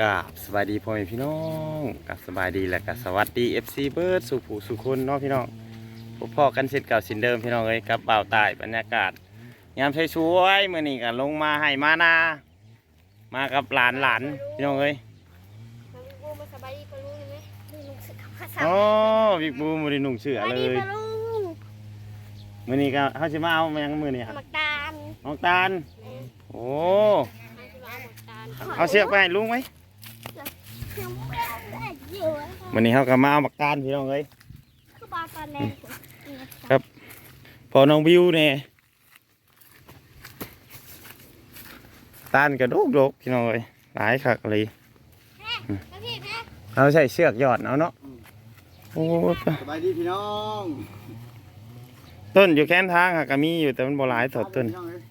กราบสบายดีพ่อแม่พี่น้องกับสบายดีและกับสวัสดีเอฟซีเบิร์ดสุผูสุคนเนาะพี่น้องพบพ่อกันเสร็จเก่าสินเดิมพี่น้องเอ้ยกับบ่าวใต้บรรยากาศยามช่วยๆมื่อนี้กันลงมาให้มานามากับหลานหลานๆพี่น้องเอ้ยน้องกูมาสบายดีปะลุงเห็นไหมนี่ลุงสึกภาษาโอ้บิ๊กบูมรินุ่งเชื่อสบายเลดียปะลุงมื่อนี้ก็เขาจะมาเอาแมงมือนี่หฮะมักตาลน้องตาลโอ้มาที่ว่าหมักตาลเอาเชือกไปให้ลุงไหม ยังไม่ได้อยู่อะมื่อนี้เขาก็มาเอาบักตาลพี่น้องเอ้ยคือปลาตาแดงครับ พอน้องบิวเนี่ยตานกระโดกโดกพี่น้องเอ้ยหลายคักเลยแล้วพี่แม่เราใส่เชือกหยอดเอาเนาะโอ้ยสบายดีพี่น้อง ต้นอยู่แค้นทางค่ะก็มีอยู่แต่มันบ่หลายถอดต้นพี่องเอ้ย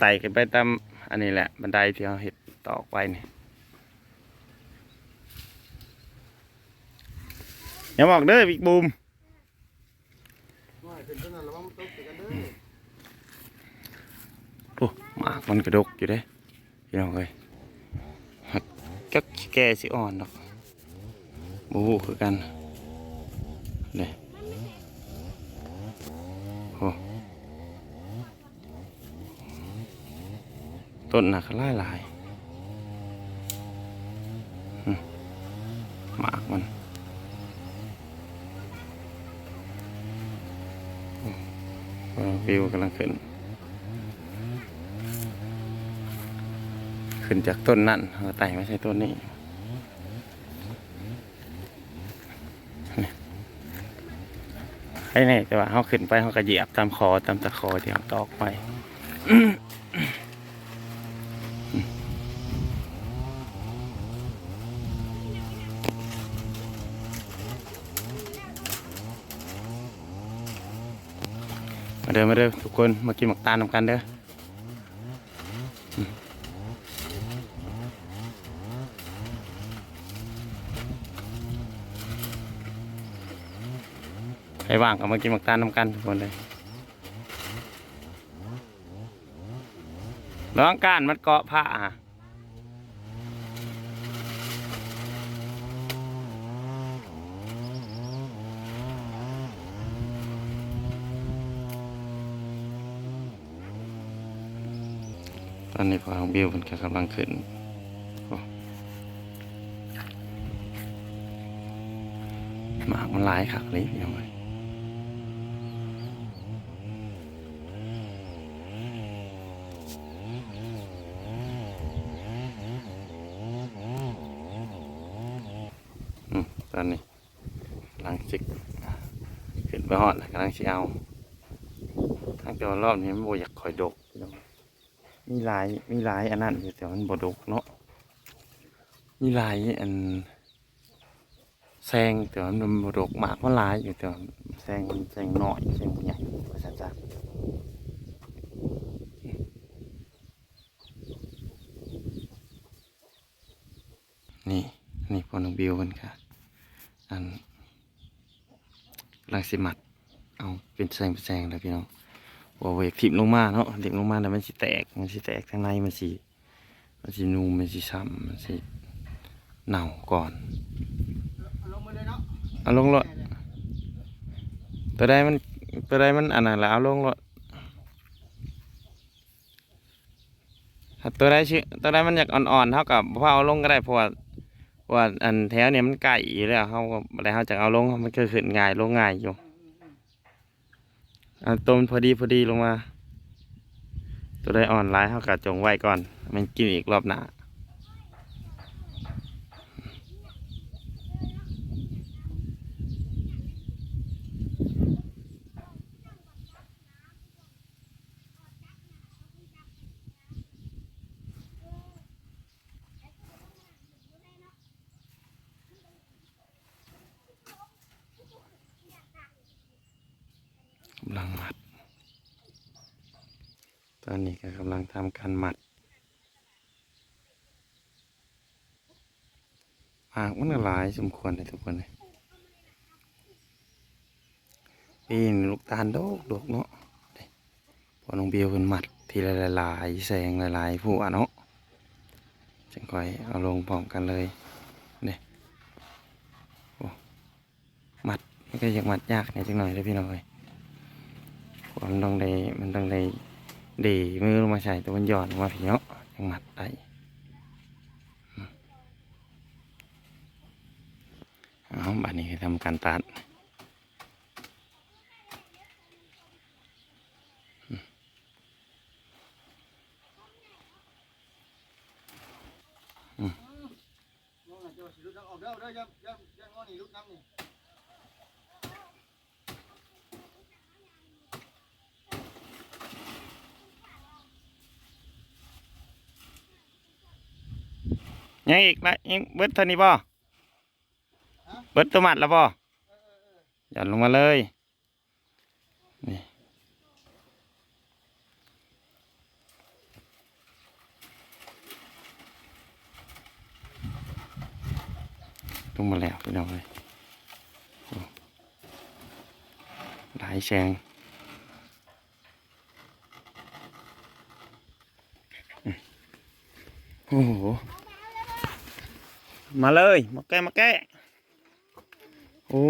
ไต่กันไปตามอันนี้แหละบันไดที่เราเห็ดตอกไว้นี่ อย่าบอกเด้อบิ๊กบูมโอ้หมากมันกระดกอยู่เด้พี่น้องเอ้ยหักจักแกสิอ่อนดอกบูฮูคือกันเด้โอ้ต้นหนักหลายหลายหมากมันอืม วิวกำลังขึ้น ขึ้นจากต้นนั่นเอาไต่ไม่ใช่ต้นนี้ให้ไอ้นี่แต่ว่าเขาขึ้นไปเขาก็เหยียบตามคอตามตะคอที่เขาตอกไป เดินมาเด้อทุกคนมากินหมักตาลนำกันเด้อใครว่างก็มากินหมักตาลนำกันทุกคนเลยร้องการมันเกาะผ้าอะ นี้พอของบิวมันก็กำลังขึ้นหมากมันหลายขักเลยพี่น้องเอ้ยอืมตอนนี้กำลังจิกขึ้นไปหอดกำลังสิเอาทางต่ว่ารอบนี้มันโบอยากคอยดก มีหลายมีหลายอันนั้นอยู่แต่มันบดกเนาะมีหลายอันแซงแต่มันบดกมากมันหลายอยู่แต่แซงแซงหน้อยแซงใหญ่ภาษาจ้านี่นี่พอน้องบิวมันค่ะอันลังสิมัดเอาเป็นแซงเป็นแซงเลยพี่น้อง ว่าเวกทิมลงมาเนาะเด็กลงมาแล้วมันสิแตกมันสิแตกข้างในมันสิมันสินูมันสิช้ำมันสิเน่าก่อนเอาลงเลยเนาะเอาลงรถตัวใดมันตัวใดมันอันนั้นแล้วเอาลงรถถ้าตัวใดชื่อตัวใดมันอยากอ่อนๆเท่ากับพ่อเอาลงก็ได้เพราะว่าว่าอันแถวเนี่ยมันไก่อยู่แล้วเขาอะไรเขาจะเอาลงมันก็ขึ้นง่ายลงง่ายอยู่ อันตัวมันพอดีพอดีลงมา ตัวได้อ่อนร้ายเขากัจงไว้ก่อน มันกินอีกรอบหน้า กำลังหมัด ต อนนี้ก็กำลังทำการหมัดหมากมันก็หลายสมควรเลยทุกคนเลยปีนลูกตาลโดกโดกเนาะพอน้องเบียวเป็นหมัดทีละหลายแสงหลายผู้อะเนาะจังคอยเอาลงพร้อมกันเลยเนี่ยโอ้หมัดมันก็อยากมัดยากเนี่ยจังหน่อยเลยพี่น้อยมันต้องได้มันต้องได้ ดีมือลงมาใส่ตัวมันหย่อนลงมาพี่เนาะยังมัดได้อืมเอาบัดนี้ทำการตัดน้องน่ะจะว่าสิลุกน้ำออกเด้อเด้ออ ย่าอย่าอย่างอนี่ลุกน้ำนี่ยังอีกละยังเบิดเท่านี้บ่เบิดตัวมัดแล้วบ่หย่อนลงมาเลยนี่ลงมาแล้วพี่น้องเลยหลายแชงโอ้โห มาเลยมาแก้มาแก้โอ้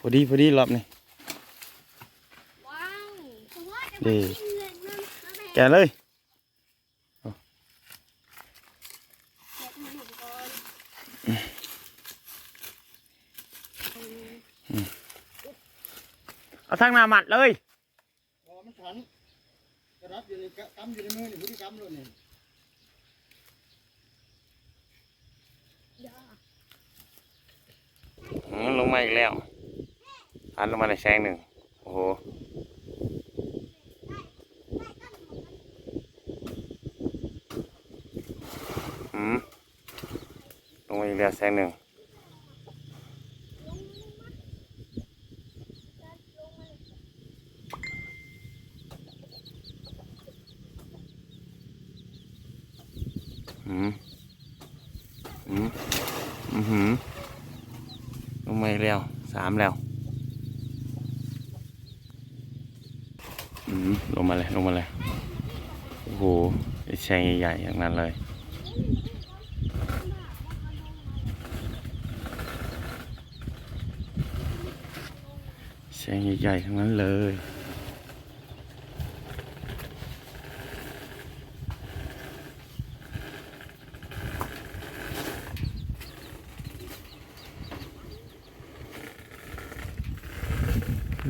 พอดีพอดีรอบนี่ว้าวเพราะว่าจะดีมากินเงินนั่นเอาไปแกะเลยเก็บให้ผมก่อนเอาทางหน้ามัดเลยพอมันขันกระดับอยู่ในกะกำอยู่ในมือนี่พฤติกรรมเลยนี่ เดี๋ยว ลงมาอีกแล้วอันลงมาในแซงหนึ่งโอ้โหอืมลงมาอีกแล้วแซงหนึ่งอืมอืมอือหือ ลงมาอีกแล้วสามแล้ว อืม ลงมาเลยลงมาเลย โอ้โหแชงใหญ่ๆอย่างนั้นเลย แชงใหญ่ๆทั้งนั้นเลย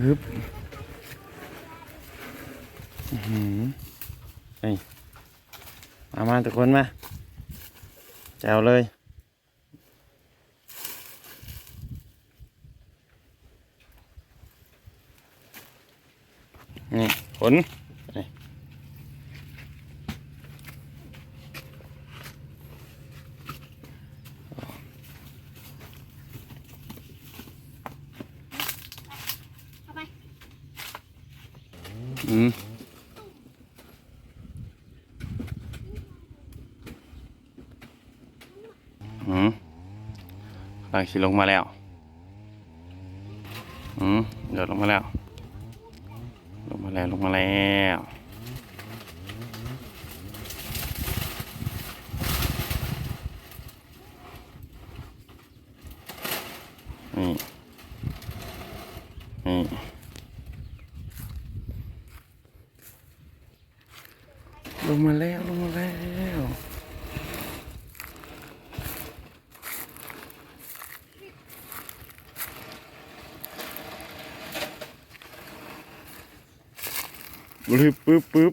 ฮึบอื้อหือเฮ้ย มามาทุกคนมาแจวเลย นี่ผลนี่อืมอืมางสิลงมาแล้ว อืมเดี๋ยวลงมาแล้ว ลงมาแล้วลงมาแล้วนี่นี่ลงมาแล้วลงมาแล้ว ปึ๊บปึ๊บ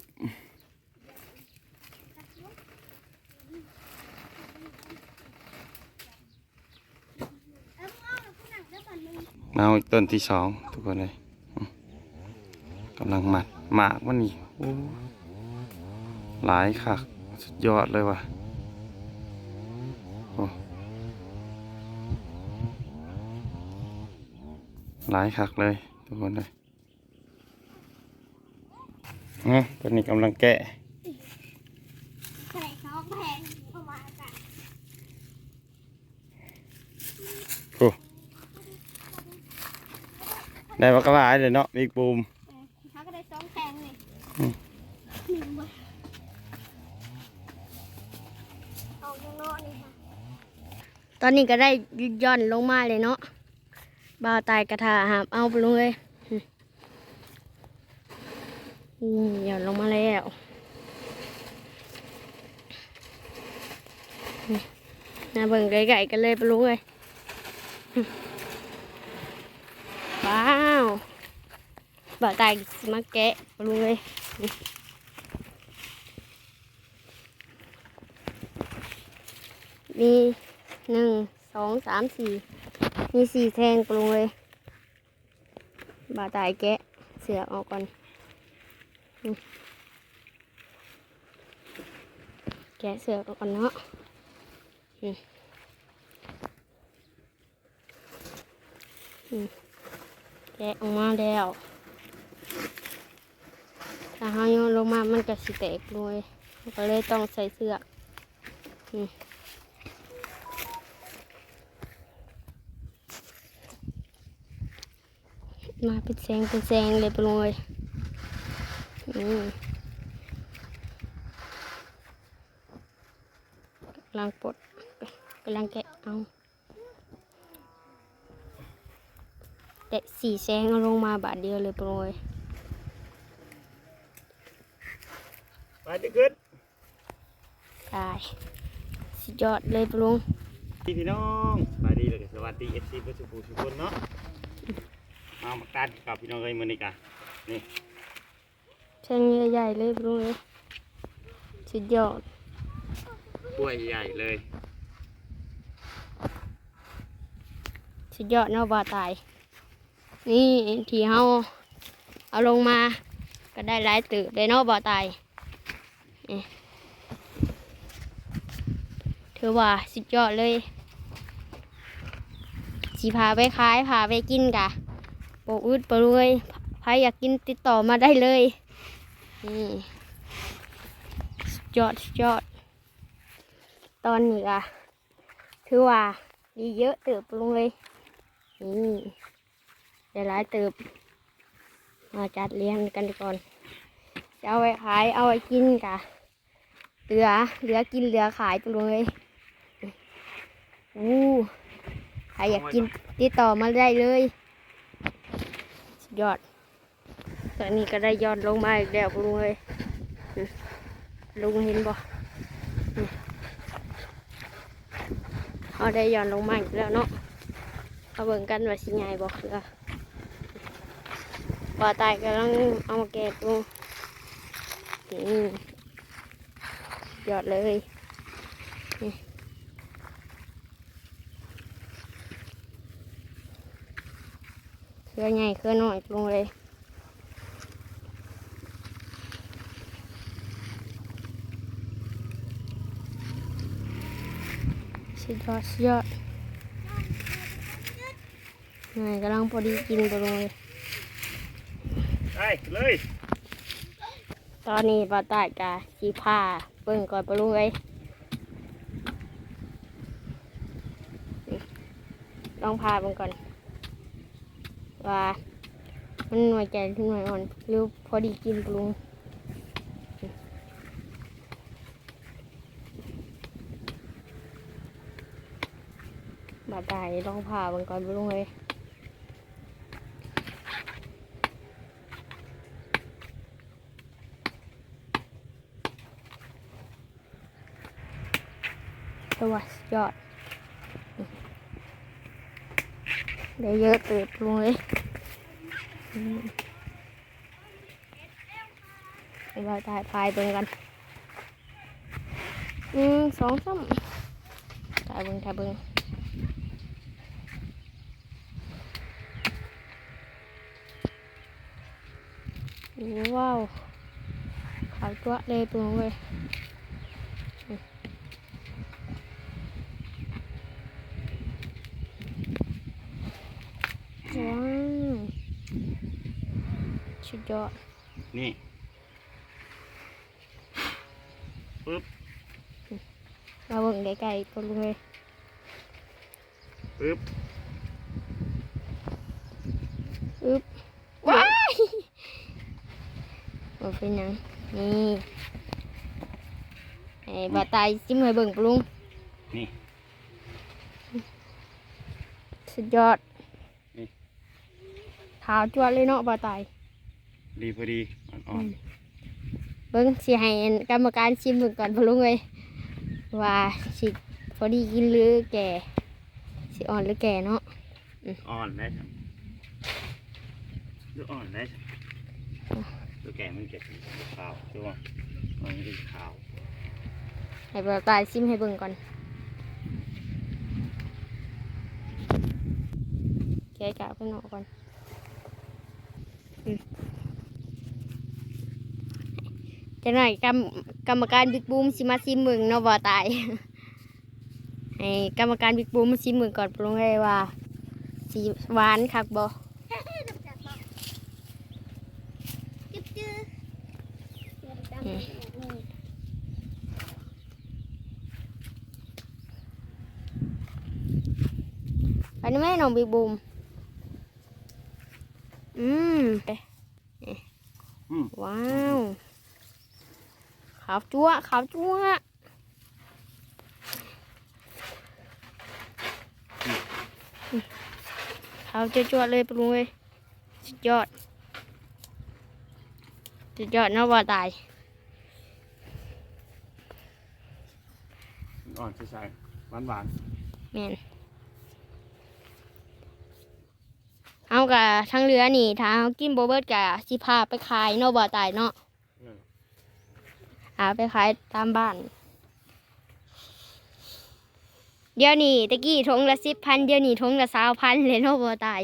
เอาเอาเอาผู้หนังเดี๋ยวก่อนมึงมาอีกต้นที่สองทุกคนเลยกำลังหมัดหมากมันนี่หลายคักสุดยอดเลยว่ะหลายคักเลยทุกคนเลย อะตัวนี้กำลังแกะใส่ซองแพงประมาณจ้ะได้ปลากระลายเลยเนาะบิ๊กบูมเออเขาก็ได้ซองแพงเลยอืมหนึ่งบาทอกข้างนอกนี่ค่ะตอนนี้ก็ได้ย่อนลงมาเลยเนาะบ่าวตายกระทาหาบเอาไปลงเลย อืมย่อนลงมาแล้วน่าเบิ่งไก่ๆกันเลยไปลงเลยว้าวบ่าตายมาแกะไปลงเลยมีหนึ่งสองสามสี่มีสี่แทงปรุงเลยบาตายแกะเสือออกก่อน แกะเสือกออกก่อนเนาะแกะออกมาแล้วถ้าเขาโยนลงมามันก็สิแตกเลยก็เลยต้องใส่เสือกอืมาเป็นแสงเป็นแสงเลยไปเลยอืม กำลังปลดกำลังแกะเอาแต่สีแสงเอาลงมาบาทเดียวเลยไปเลยไปจะขึ้นตายสุดยอดเลยไปลุงพี่พี่น้องไปดีเลยสวัสดีเอฟซีเพื่อนสุภูสุคนเนาะเอามาตัดกับพี่น้องเลยมือนี้กะ แสงใหญ่ๆเลยไปลุงเลยสุดยอดกล้วยใหญ่เลยสุดยอดเนาะบาตาย นี่ที่เฮาเอาลงมาก็ได้หลายตือได้เนาะบาตายนี่ถือว่าสุดยอดเลยสีพาไปขายพาไปกินกะปกอึดปรวยใครอยากกินติดต่อมาได้เลย นี่ยอดยอด ตอนนี้อะถือว่าดีเยอะเติบลงเลย นี่เดี๋ยวหลายเติบ มาจัดเลี้ยงกันก่อน จะเอาไว้ขายเอาไว้กินกะเหลือเหลือกินเหลือขายไปเลยอู้ใครอยากกินติดต่อมาได้เลย ยอด อนนี้ก็ได้ยอดลงมาอีกแล้วไปเลยลุงเห็นบ่อืมเอาได้ยอดลงมาอีกแล้วเนาะเอาเบิ่งกันว่าสิใหญ่บ่คือว่าตายกำลังเอามาแกะดูนี่ยอดเลยเครือใหญ่เครือน้อยลงเลย สุดยอดสุดยอดนี่กำลังพอดีกินไปเลยไปเลย ตอนนี้ปลาตายกาสีผ้าเบิ่งก่อนไปเลยนี่ลองพาเบิ่งก่อน ว่า มันหน่วยใจหรือหน่วยอ่อนหรือพอดีกินปรุงบา ดายลองพาบิ่งก่อนไปลงเลยสวัสดยอดได้เยอะเติบลงเลยไปเราถ่ายพายเบิ่งกันหนึ่งสองสามถ่ายเบิ่งถ่ายเบิ่ง ว้าวขาวจั๊วะเลยเปลืองเลยว้าวสุดยอดนี่ปึ๊บมาเบิ่งไกลๆก็เลยปึ๊บอึ๊บว้าย มันเป็นหยังนี่ไอ้บาตายจิ้มให้เบิ่งปรุงนี่ สุดยอดนี่ ขาวจวดเลยเนาะบ่ตาย ดีพอดีอ่อนเบิ้งสิให้กรรมการชิมเบิ่งก่อนพะลุงเลยว่าสิพอดีกินหรือแก่สิอ่อนหรือแก่เนาะๆอ่อนได้ครับดูอ่อนได้ครับ ดูแก่มันเก็บขาวใช่ป่ะมันไม่ได้ขาวให้บ่ตายชิมให้เบิ่งก่อนแกะกะเพิ่นออกก่อนจะหน่อยกรรมกรรมการบิ๊กบูมสิมาชิมเบิ่งเนาะบ่ตายให้กรรมการบิ๊กบูมมาชิมเบิ่งก่อนปรุงให้ว่าสีหวานคักบ่ จึ๊บจึ๊บเดี๋ยวจำ อืม อันนี้แม่น้องบิ๊กบูม อืมไปอืมว้าว ขาวจั๊วะขาวจั๊วะขาวจั๊วๆเลยปรุงเลยสุดยอด สุดยอดเนาะว่าตาย อ่อนใสๆหวานแม่นเอา กะทั้งเรือนี่ถ้าเอากินโบเบิร์ตกะสิพาไปขายเนาะบ่ตายเนาะๆอืมหาไปขายตามบ้าน เดี๋ยวนี้ตะกี้ทงละสิบพันเดี๋ยวนี้ทงละสาวพันเลยเนาะบ่ตาย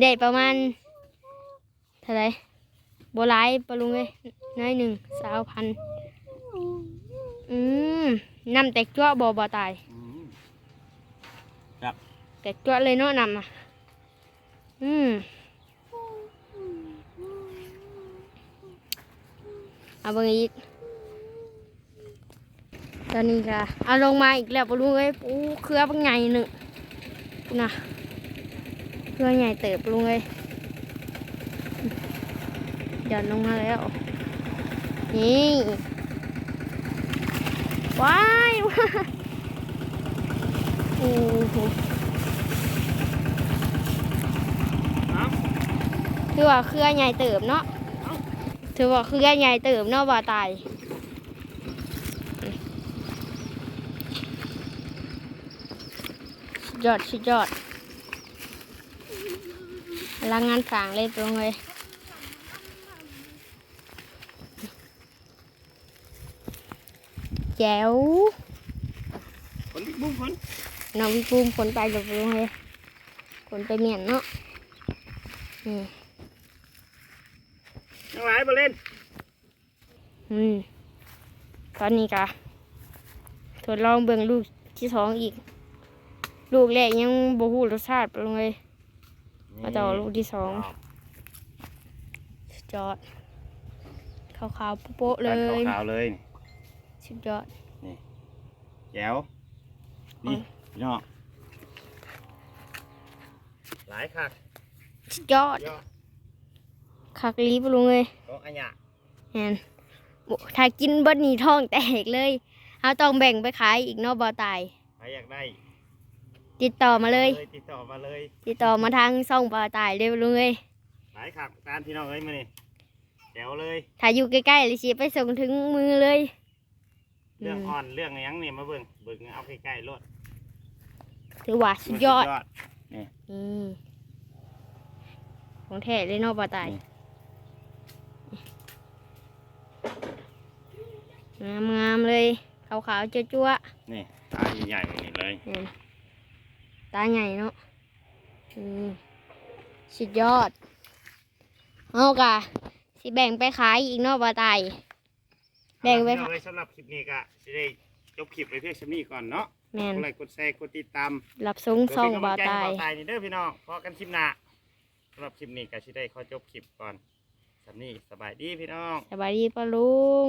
ได้ประมาณเท่าไหรโบหลายปะลุงเลยน้อยหนึ่งสาวพันอืมนำแตกจ้วบ่บ่ตายอืมแตกจ้วเลยเนาะนำอะ อืมเอาเบิ่งอีก ตอนนี้ก็เอาลงมาอีกแล้วปะลุงเอ้ยปูเครือเป็นไงหนึ่งนะเครือใหญ่เติบปลุงเอ้ยหย่อนลงมาแล้ว นี่ว้ายโอ้โห เอา ถือว่าเครือใหญ่เติบเนาะถือว่าเครือใหญ่เติบเนาะว่าตายสุดยอดสุดยอดพลังงานฝางเลยตรงเลยแจ๋วคนที่บุ้งคนน้องวิปูมขนไปหลบลงเลยขนไปเมียนเนาะอืม ยังไงมาเล่นอืมตอนนี้กะทดลองเบิ่งลูกที่สองอีก ลูกแรกยังบ่ฮู้รสชาติปานเลย มาต่อลูกที่สองสุดยอดขาวๆโป๊ะๆเลเลยยขาวๆเลยสุดยอดแจ๋วนี่พี่น้องหลายคักสุดยอดยอด คักลีปลุงเลยก็อันยะแม่นบ่ถ้ากินเบิดนี่ท้องแตกเลยเราต้องแบ่งไปขายอีกเนาะบ่ตายใครอยากได้ ติดต่อมาเลย ติดต่อมาเลย ติดต่อมาทางช่องบ่ตายเลยปลุงเลยหลายคักการพี่น้องเอ้ยมานี่แจ๋วเลย ถ้าอยู่ใกล้ๆเลยสิไปส่งถึงมือเลย เรื่องมอ่อนเรื่องหยังนี่มาเบิ่งเบิ่งเอาใกล้ๆรถถือว่าสุดยอดสุอืมของแท้เลยเนาะบ่ตาย งามงามๆเลย ขาวๆจั่วนี่ตาใหญ่ๆแบบนี้เลยๆนี่ตาใหญ่เนาะอืมสุดยอดเอากะสิแบ่งไปขายอีกเนาะบ่ตายแบ่งไว้เอาสำหรับคลิปนี้ก็สิได้จบคลิปไปเพียงชั่นี้ก่อนเนาะแม่กนดไลค์กดแชร์กดติดตามรับส่งส่องบ่เพื่อเป็นกำลังใจตาให้ยบ่ตายนี่เด้อพี่น้องพอกันคลิปหน้าสำหรับคลิปนี้ก็สิได้ขอจบคลิปก่อนสำนี้สบายดีพี่น้อง สบายดีปะลุง